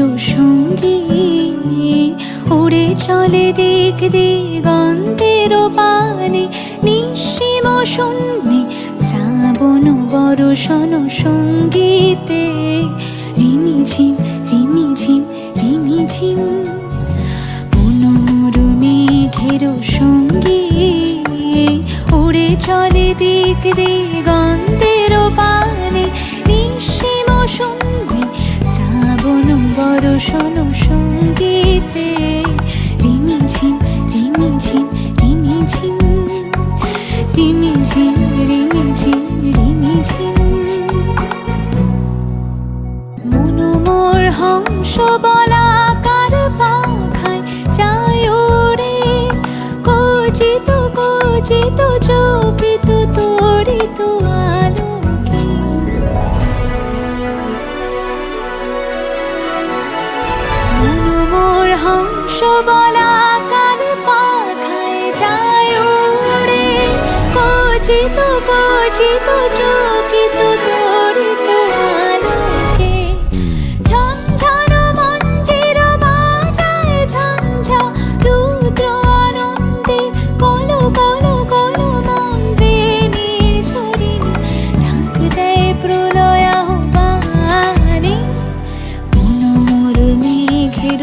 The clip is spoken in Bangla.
সঙ্গী। উড়ে চলে দিক দিগন্তের পানে নিঃসীম শূন্যে শ্রাবণ বরষণ সঙ্গীতে। রিমিঝিম রিমিঝিম রিমিঝিম মনোমরু সঙ্গী। উড়ে চলে দিক দিগন্তের বরষণ সঙ্গীতে। রিমিঝিম রিমিঝিম রিমিঝিম রিমিঝিম রিমিঝিম রিমিঝিম মনোমোর হংস বলাকার পাখায় যায় ওরে কচিত কচিত চকিত হংস বলাকার পাখায় যায় ওরে কচিত কচিত চকিত তরিত আলোকে। ঝনঝন মঞ্জির বাজায় ঝঞ্ঝা রুদ্র আনন্দে কল কল কল মন্ত্রে নির্ঝরিণী ঢাক দেয় প্রলয় আহ্বানে। মনোমর মেঘের